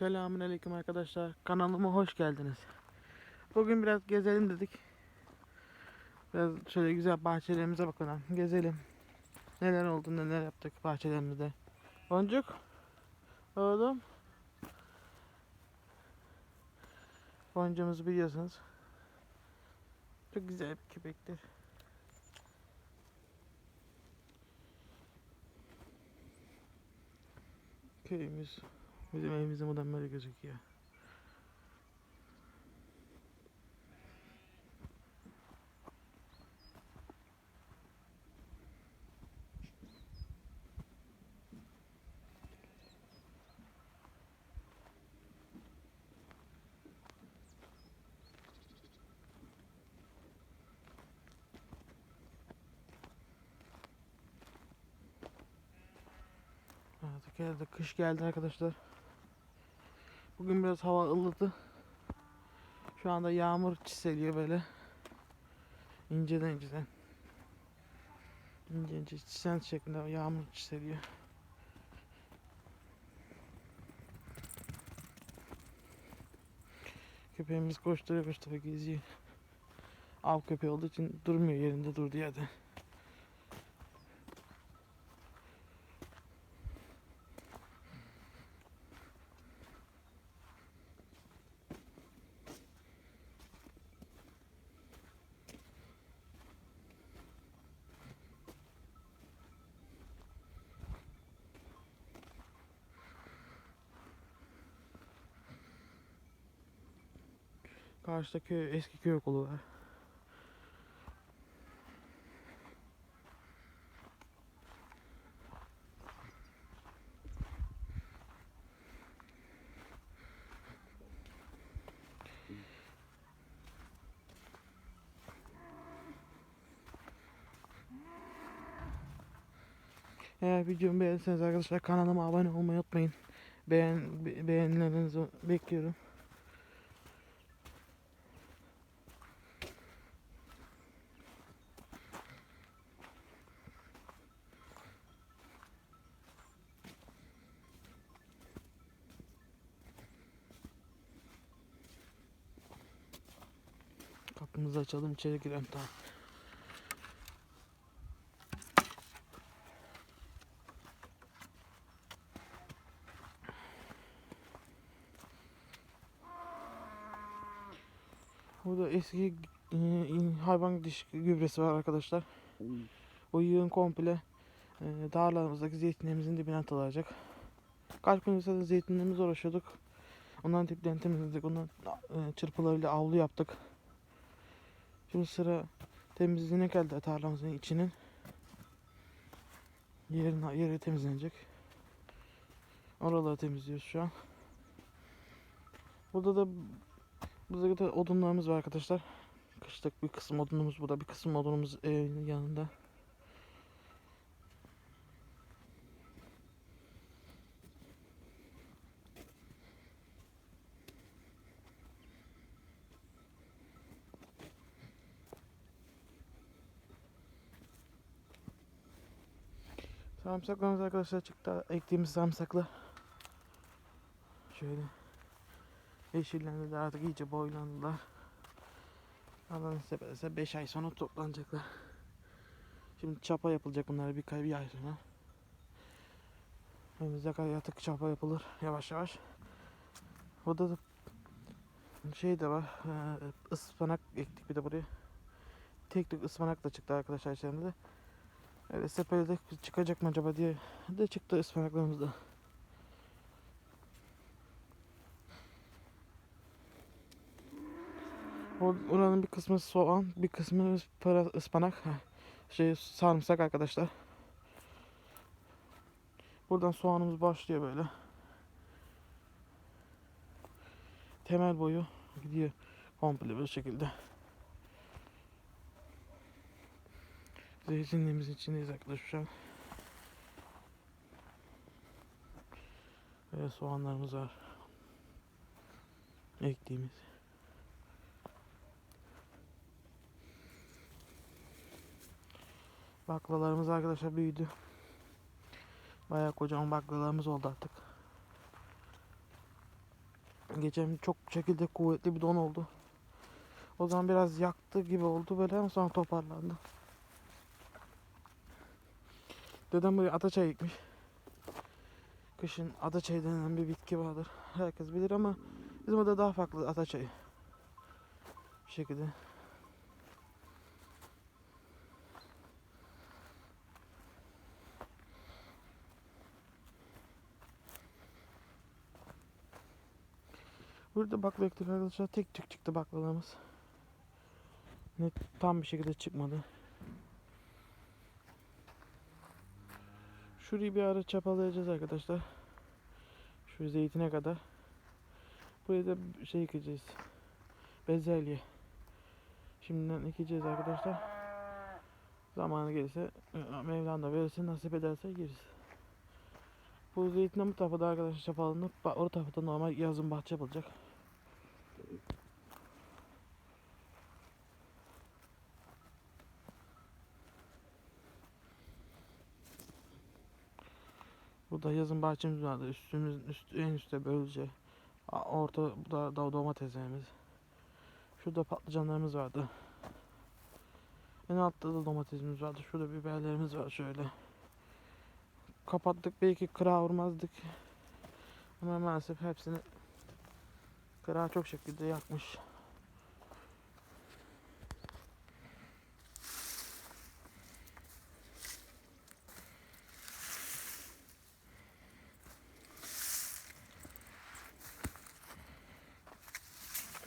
Selamünaleyküm arkadaşlar. Kanalıma hoş geldiniz. Bugün biraz gezelim dedik. Biraz şöyle güzel bahçelerimize bakalım. Gezelim. Neler oldu, neler yaptık bahçelerimizde. Boncuk. Oğlum. Boncuğumuzu biliyorsunuz. Çok güzel bir köpektir. Köyümüz Bizim evimizin buradan böyle gözüküyor. Artık geldi, kış geldi arkadaşlar. Bugün biraz hava ılıdı. Şu anda yağmur çiseliyor böyle. İnceden inceden. İnce ince çisen şeklinde yağmur çiseliyor. Köpeğimiz koşturuyor koşturuyor geziyor. Av köpeği olduğu için durmuyor yerinde durduğu yerde. Karşıda köy, eski köy okulu var. Eğer videomu beğenirseniz arkadaşlar kanalıma abone olmayı unutmayın. Beğen, be- beğenilerinizi bekliyorum. Kapımızı açalım içeri girelim tamam. Burada eski e, hayvan diş gübresi var arkadaşlar. O yığın komple e, dağlarımızdaki zeytinlerimizin dibine atılacak. Kaç gün zaten zeytinlerimize uğraşıyorduk. Onların diplerini temizledik. Ondan e, çırpılarıyla avlu yaptık. Şimdi sıra temizliğine geldi tarlamızın içinin. Yerin, yeri temizlenecek. Oraları temizliyoruz şu an. Burada da burada da odunlarımız var arkadaşlar. Kışlık bir kısım odunumuz burada, bir kısım odunumuz evin yanında. Sarımsaklarımız arkadaşlar çıktı. Ektiğimiz sarımsaklar. Şöyle. Yeşillendiler artık iyice boylandılar. Allah nasip ederse 5 ay sonra toplanacaklar. Şimdi çapa yapılacak bunlar bir, bir ay sonra. Önümüzde yatık çapa yapılır yavaş yavaş. Burada da şey de var. e, ıspanak ektik bir de buraya. Tek tek ıspanak da çıktı arkadaşlar içerisinde de. Öyle sepelde çıkacak mı acaba diye de çıktı ıspanaklarımız da. O- Oranın bir kısmı soğan, bir kısmı para ıspanak, şey sarımsak arkadaşlar. Buradan soğanımız başlıyor böyle. Temel boyu gidiyor komple bir şekilde. Zeytinliğimizin içindeyiz arkadaşlar. Ve soğanlarımız var. Ektiğimiz. Baklalarımız arkadaşlar büyüdü. Bayağı kocaman baklalarımız oldu artık. Geçen çok şekilde kuvvetli bir don oldu. O zaman biraz yaktı gibi oldu böyle ama sonra toparlandı. Dedem buraya ataçay ekmiş. Kışın ataçay denilen bir bitki vardır. Herkes bilir ama bizim orada daha farklı ataçayı. Bu şekilde. Burada bakla ektik arkadaşlar. Tek tük çıktı baklalarımız. Net tam bir şekilde çıkmadı. Şurayı bir ara çapalayacağız arkadaşlar. Şu zeytine kadar. Buraya da şey ekeceğiz. Bezelye. Şimdiden ekeceğiz arkadaşlar. Zamanı gelirse e, Mevlam da verirse nasip ederse gireriz. Bu zeytin bu tarafı da arkadaşlar çapalanıp o tarafı da normal yazın bahçe yapılacak. Burada yazın bahçemiz vardı. Üstümüz üst, en üstte böylece. Orta bu da, da domateslerimiz. Şurada patlıcanlarımız vardı. En altta da domatesimiz vardı. Şurada biberlerimiz var şöyle. Kapattık belki kıra vurmazdık. Ama maalesef hepsini kıra çok şekilde yakmış.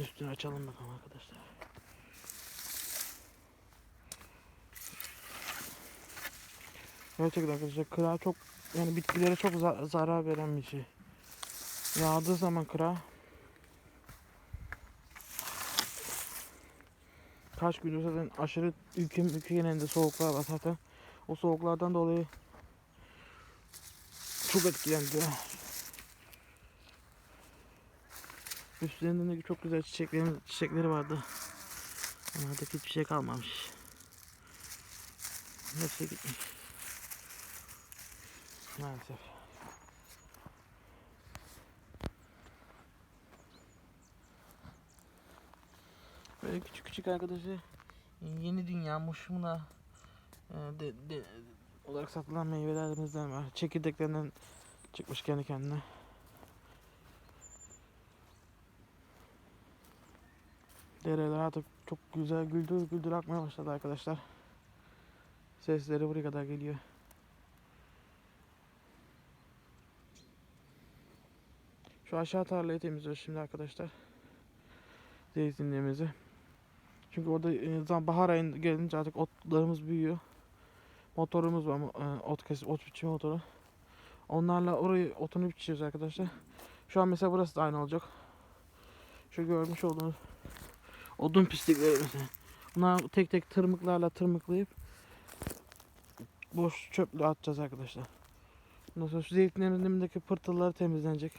Üstünü açalım bakalım arkadaşlar. Gerçekten arkadaşlar kıra çok yani bitkilere çok za- zarar veren bir şey. Yağdığı zaman kıra kaç gündür zaten aşırı ülke, ülke genelinde soğuklar var zaten. O soğuklardan dolayı çok etkilendi. Üstlerinde de çok güzel çiçekleri, çiçekleri vardı. Artık hiçbir şey kalmamış. Hepsi gitmiş. Maalesef. Böyle küçük küçük arkadaşı yeni dünya muşmuna e, de, de, olarak satılan meyvelerimizden var. Çekirdeklerinden çıkmış kendi kendine. Dereler artık çok güzel güldür güldür akmaya başladı arkadaşlar. Sesleri buraya kadar geliyor. Şu aşağı tarlayı temizliyoruz şimdi arkadaşlar. Zeytinliğimizi. Çünkü orada e, zaman bahar ayında gelince artık otlarımız büyüyor. Motorumuz var. e, Ot kesip ot biçimi motoru. Onlarla orayı otunu biçeceğiz arkadaşlar. Şu an mesela burası da aynı olacak. Şu görmüş olduğunuz odun pislikleri mesela. Bunlar tek tek tırmıklarla tırmıklayıp boş çöplüğe atacağız arkadaşlar. Ondan sonra şu zeytinlerin dibindeki pırtılları temizlenecek.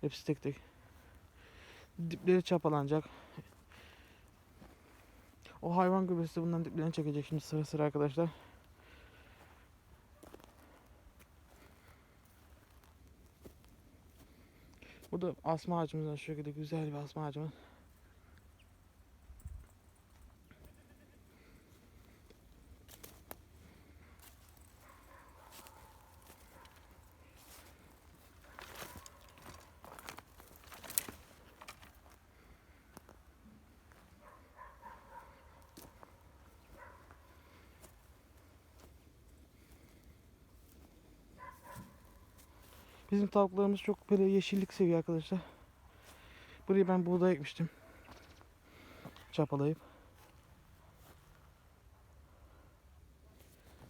Hepsi tek tek. Dipleri çapalanacak. O hayvan gübresi bundan diplerini çekecek şimdi sıra sıra arkadaşlar. Bu da asma ağacımız var. Şu şekilde güzel bir asma ağacımız. Bizim tavuklarımız çok böyle yeşillik seviyor arkadaşlar. Buraya ben buğday ekmiştim. Çapalayıp.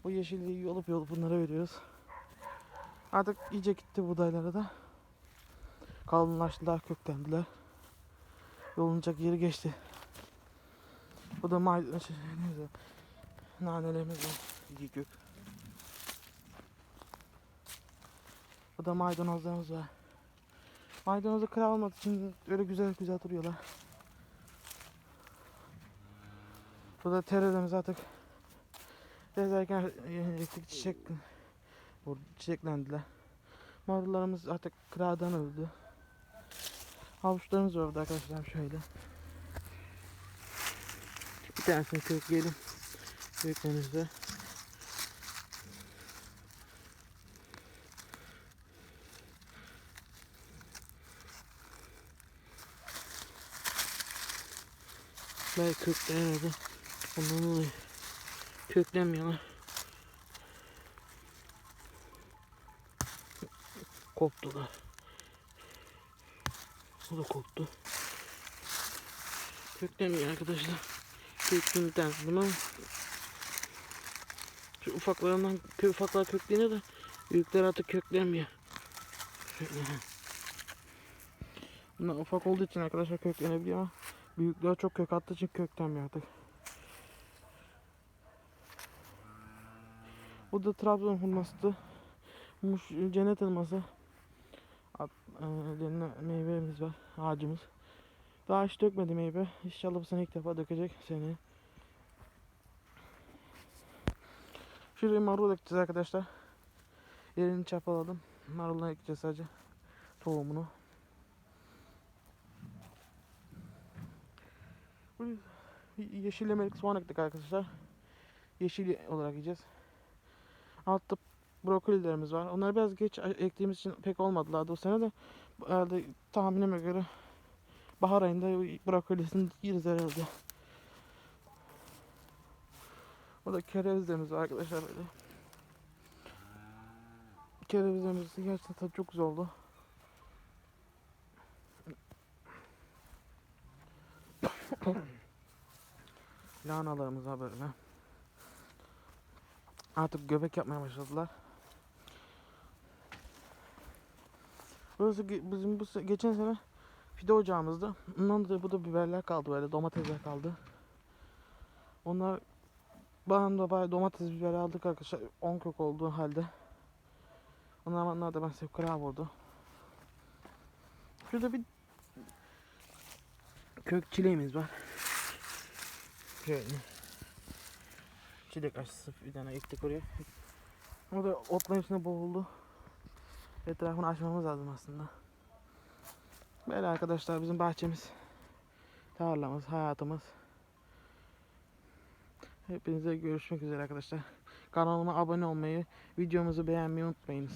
Bu yeşilliği yolup yolup bunlara veriyoruz. Artık iyice gitti buğdaylara da. Kalınlaştılar, köklendiler. Yolunacak yeri geçti. Bu da maydanoz, neyse, nanelerimiz var. İyi kök. Bu da maydanozlarımız var. Maydanozu kıra olmadığı için öyle güzel güzel duruyorlar. Bu da terelemiz artık gezerken elektrik çiçek çiçeklendiler. Marullarımız artık kıradan öldü. Havuçlarımız var burada arkadaşlar şöyle. Bir tanesini kökleyelim. Köklerimizde. Belki köklenirdi. Ondan dolayı köklenmiyorlar. Koptular. O da koptu. Köklemiyor arkadaşlar. Köklü bir tanesi bunu. Şu ufaklarından ufaklar kökleniyor da büyükler artık köklenmiyor. Şöyle. Bunlar ufak olduğu için arkadaşlar köklenebiliyor ama büyükler çok kök attığı için köklenmiyor artık. Bu da Trabzon hurmasıdır. Muş cennet elması. At, e, meyvemiz var. Ağacımız. Daha hiç dökmedi meyve. İnşallah bu sene ilk defa dökecek seni. Şuraya marul ekeceğiz arkadaşlar. Yerini çapaladım. Marulunu ekeceğiz sadece. Tohumunu. Buraya yeşillemelik soğan ektik arkadaşlar. Yeşil olarak yiyeceğiz. Altta brokolilerimiz var. Onları biraz geç ektiğimiz için pek olmadılar bu sene de. Herhalde tahminime göre bahar ayında brokolisini yeriz herhalde. Burada kerevizlerimiz var arkadaşlar böyle. Kerevizlerimiz gerçekten çok güzel oldu. Lahanalarımız böyle. Artık göbek yapmaya başladılar. Burası bizim bu geçen sene fide ocağımızda. Ondan dolayı bu da biberler kaldı böyle domatesler kaldı. Onlar bana da bayağı domates biber aldık arkadaşlar 10 kök olduğu halde. Onlar onlar da ben kırağı vurdu. Şurada bir kök çileğimiz var. Şöyle. Çilek aşısı bir tane ektik oraya. O da otların içinde boğuldu. Etrafını açmamız lazım aslında. Böyle arkadaşlar bizim bahçemiz. Tarlamız, hayatımız. Hepinize görüşmek üzere arkadaşlar. Kanalıma abone olmayı, videomuzu beğenmeyi unutmayınız.